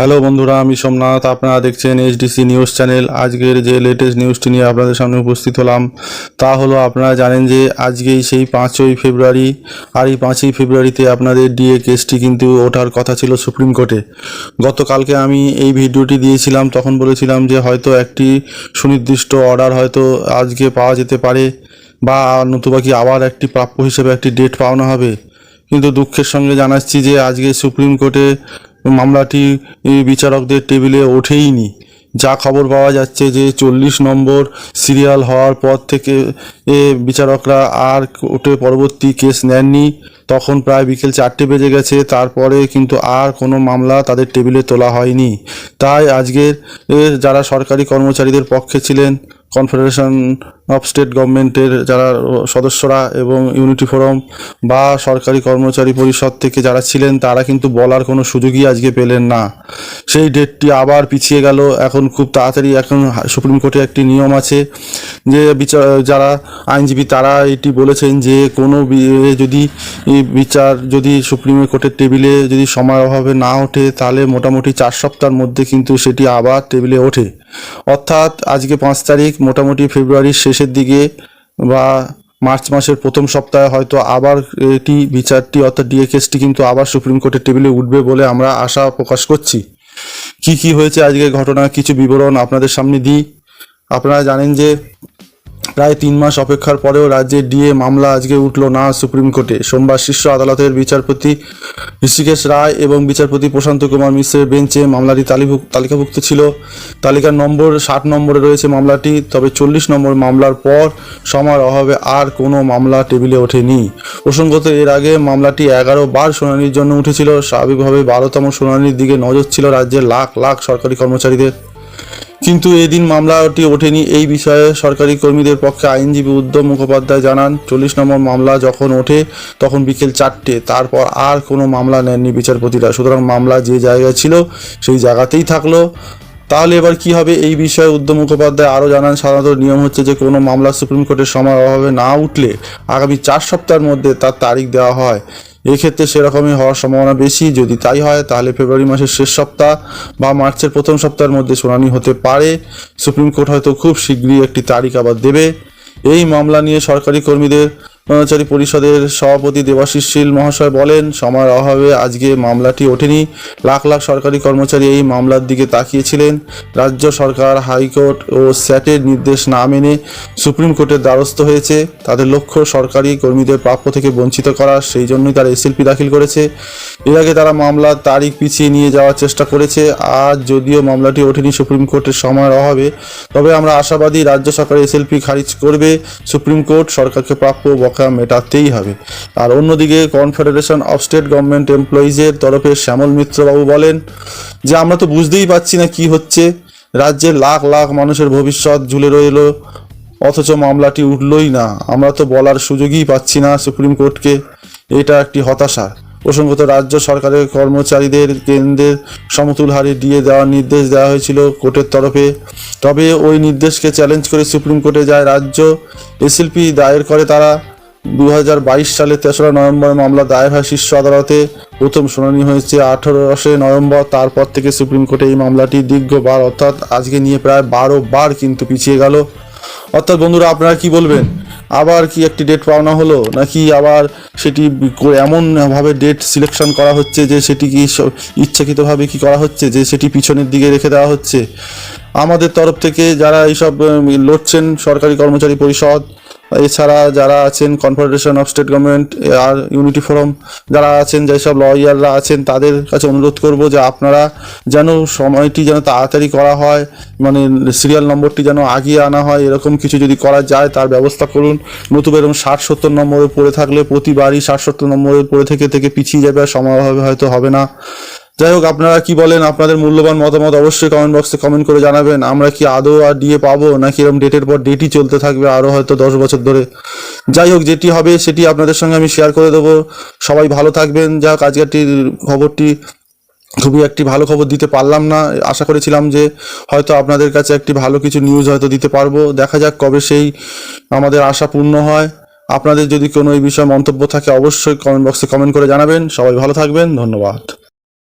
Hello বন্ধুরা, আমি সোমনাথ। আপনারা দেখছেন এইচডিসি নিউজ চ্যানেল আজকের যে লেটেস্ট নিউজটি নিয়ে আপনাদের সামনে উপস্থিত হলাম, তা হলো আপনারা জানেন যে আজকেই সেই পাঁচই ফেব্রুয়ারি, আর এই পাঁচই ফেব্রুয়ারিতে আপনাদের ডিএ কেসটি কিন্তু ওঠার কথা ছিল সুপ্রিম কোর্টে গতকালকে আমি এই ভিডিওটি দিয়েছিলাম, তখন বলেছিলাম যে হয়তো একটি সুনির্দিষ্ট অর্ডার হয়তো আজকে পাওয়া যেতে পারে, বা নতুবা কি আবার একটি প্রাপ্য হিসেবে একটি ডেট পাওয়ানো হবে। কিন্তু দুঃখের সঙ্গে জানাচ্ছি যে আজকে সুপ্রিম কোর্টে মামলাটি বিচারকদের টেবিলে ওঠেইনি। যা খবর পাওয়া যাচ্ছে যে চল্লিশ নম্বর সিরিয়াল হওয়ার পর থেকে, এ, বিচারকরা আর কোর্টে পরবর্তী কেস নেননি। তখন প্রায় বিকেল চারটে বেজে গেছে, তারপরে কিন্তু আর কোনো মামলা তাদের টেবিলে তোলা হয়নি। তাই আজকের যারা সরকারি কর্মচারীদের পক্ষে ছিলেন, কনফেডারেশন অফ স্টেট গভর্নমেন্টের যারা সদস্যরা এবং ইউনিটি ফোরাম বা সরকারি কর্মচারী পরিষদ থেকে যারা ছিলেন, তারা কিন্তু বলার কোনো সুযোগই আজকে পেলেন না। সেই ডেটটি আবার পিছিয়ে গেল। এখন খুব তাড়াতাড়ি এখন সুপ্রিম কোর্টে একটি নিয়ম আছে যে বিচার যারা আইনজীবী, তারা এটি বলেছেন যে কোনো যদি বিচার যদি সুপ্রিম কোর্টের টেবিলে যদি সময় অভাবে না ওঠে, তাহলে মোটামুটি চার সপ্তাহের মধ্যে কিন্তু সেটি আবার টেবিলে ওঠে। অর্থাৎ আজকে পাঁচ তারিখ, মোটামুটি ফেব্রুয়ারির শেষের দিকে বা মার্চ মাসের প্রথম সপ্তাহে হয়তো আবার এটি বিচারটি অর্থাৎ ডিএ কেসটি কিন্তু আবার সুপ্রিম কোর্টের টেবিলে উঠবে বলে আমরা আশা প্রকাশ করছি। কি কি হয়েছে আজকের ঘটনা, কিছু বিবরণ আপনাদের সামনে দিই। আপনারা জানেন যে প্রায় তিন মাস অপেক্ষার পরেও রাজ্যের ডিএ মামলা আজকে উঠল না সুপ্রিম কোর্টে। সোমবার শীর্ষ আদালতের বিচারপতি ঋষিকেশ রায় এবং বিচারপতি প্রশান্ত কুমার মিশ্রের বেঞ্চে মামলাটি তালিকাভুক্ত ছিল। তালিকার নম্বর ষাট নম্বরে রয়েছে মামলাটি, তবে চল্লিশ নম্বর মামলার পর সময়ের অভাবে আর কোনো মামলা টেবিলে ওঠেনি। প্রসঙ্গত, এর আগে মামলাটি এগারো বার শুনানির জন্য উঠেছিল। স্বাভাবিকভাবে বারোতম শুনানির দিকে নজর ছিল রাজ্যের লাখ লাখ সরকারি কর্মচারীদের। কিন্তু এদিন মামলাটি ওঠেনি। এই বিষয়ে সরকারি কর্মীদের পক্ষে আইনজীবী উদ্যম মুখোপাধ্যায় জানান, চল্লিশ নম্বর মামলা যখন ওঠে তখন বিকেল চারটে, তারপর আর কোনো মামলা নেননি বিচারপতিরা। সুতরাং মামলা যে জায়গায় ছিল সেই জায়গাতেই থাকল। তাহলে এবার কি হবে? এই বিষয়ে উদ্যম মুখোপাধ্যায় আরও জানান, সাধারণত নিয়ম হচ্ছে যে কোনো মামলা সুপ্রিম কোর্টের সময় অভাবে না উঠলে আগামী চার সপ্তাহের মধ্যে তার তারিখ দেওয়া হয়। এক্ষেত্রে সেরকমই হওয়ার সম্ভাবনা বেশি। যদি তাই হয়, তাহলে ফেব্রুয়ারি মাসের শেষ সপ্তাহ বা মার্চের প্রথম সপ্তাহের মধ্যে শুনানি হতে পারে। সুপ্রিম কোর্ট হয়তো খুব শীঘ্রই একটি তারিখ আবার দেবে। এই মামলা নিয়ে সরকারি কর্মীদের কর্মচারী পরিষদের সভাপতি দেবাশিস শীল মহাশয় বলেন, সময়ের অভাবে আজকে মামলাটি ওঠেনি। লাখ লাখ সরকারি কর্মচারী এই মামলার দিকে তাকিয়েছিলেন। রাজ্য সরকার, হাইকোর্ট ও স্যাটের নির্দেশ না মেনে সুপ্রিম কোর্টের দ্বারস্থ হয়েছে। তাদের লক্ষ্য সরকারি কর্মীদের প্রাপ্য থেকে বঞ্চিত করা, সেই জন্যই তারা এসএলপি দাখিল করেছে। এর আগে তারা মামলার তারিখ পিছিয়ে নিয়ে যাওয়ার চেষ্টা করেছে। আজ যদিও মামলাটি ওঠেনি সুপ্রিম কোর্টের সময়ের অভাবে, তবে আমরা আশাবাদী রাজ্য সরকার এসএলপি খারিজ করবে। সুপ্রিম কোর্ট সরকারকে প্রাপ্য বকেয়া মেটাতেই হবে। আর অন্যদিকে কনফেডারেশন অফ স্টেট গভর্নমেন্ট এমপ্লয়িজের তরফে শ্যামল মিত্রবাবু বলেন যে, আমরা তো বুঝতেই পারছি না কি হচ্ছে। রাজ্যের লাখ লাখ মানুষের ভবিষ্যৎ ঝুলে রইল, অথচ মামলাটি উঠলই না। আমরা তো বলার সুযোগই পাচ্ছি না সুপ্রিম কোর্টকে এটা একটি হতাশা। প্রসঙ্গত, রাজ্য সরকারের কর্মচারীদের কেন্দ্রের সমতুল হারে দিয়ে দেওয়ার নির্দেশ দেওয়া হয়েছিল কোর্টের তরফে। তবে ওই নির্দেশকে চ্যালেঞ্জ করে সুপ্রিম কোর্টে যায় রাজ্য। এসএলপি দায়ের করে তারা। দু হাজার বাইশ সালে তেসরা নভেম্বর মামলা দায়ের হয় শীর্ষ আদালতে। প্রথম শুনানি হয়েছে আঠারোশে নভেম্বর, তারপর থেকে সুপ্রিম কোর্টে এই মামলাটি দীর্ঘবার, অর্থাৎ আজকে নিয়ে প্রায় বারো বার কিন্তু পিছিয়ে গেল। অর্থাৎ বন্ধুরা, আপনারা কি বলবেন? আবার কি একটি ডেট পাওনা হলো? নাকি আবার সেটি এমনভাবে ডেট সিলেকশন করা হচ্ছে যে সেটি কি ইচ্ছাকৃতভাবে কি করা হচ্ছে, যে সেটি পিছনের দিকে রেখে দেওয়া হচ্ছে? আমাদের তরফ থেকে যারা এইসব লড়ছেন সরকারি কর্মচারী পরিষদ এছাড়া যারা আছেন কনফেডারেশন অফ স্টেট গভর্নমেন্ট আর ইউনিটি ফোরাম যারা আছেন, যেসব লয়াররা আছেন, তাদের কাছে অনুরোধ করব যে আপনারা যেন সময়টি যেন তাড়াতাড়ি করা হয় মানে সিরিয়াল নম্বরটি যেন আগিয়ে আনা হয়, এরকম কিছু যদি করা যায়, তার ব্যবস্থা করুন। নতুবা এরকম ষাট সত্তর নম্বরে পড়ে থাকলে প্রতিবারই ষাট সত্তর নম্বরে পড়ে থেকে থেকে পিছিয়ে যাবে, আর সময় হবে হয়তো হবে না। যাই হোক, আপনারা কি বলেন? আপনাদের মূল্যবান মতামত অবশ্যই কমেন্ট বক্সে কমেন্ট করে জানাবেন। আমরা কি আদৌ আর ডিএ পাবো? নাকি এরকম ডেটের পর ডেটই চলতে থাকবে আরও হয়তো দশ বছর ধরে? যাই হোক, যেটি হবে সেটি আপনাদের সঙ্গে আমি শেয়ার করে দেবো। সবাই ভালো থাকবেন। যা আজকেরটির খবরটি খুবই একটি ভালো খবর দিতে পারলাম না। আশা করেছিলাম যে হয়তো আপনাদের কাছে একটি ভালো কিছু নিউজ হয়তো দিতে পারব। দেখা যাক কবে সেই আমাদের আশা পূর্ণ হয়। আপনাদের যদি কোনো এই বিষয়ে মন্তব্য থাকে, অবশ্যই কমেন্ট বক্সে কমেন্ট করে জানাবেন। সবাই ভালো থাকবেন। ধন্যবাদ।